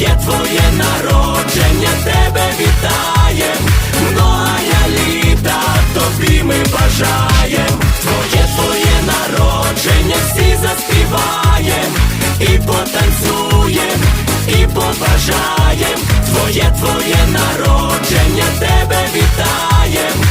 Твоє твоє народження тебе вітаєм. Многая літа тобі ми бажаєм. Твоє твоє народження всі заспіваєм і потанцюєм, і побажаєм. Твоє твоє народження тебе вітаєм.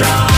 Многая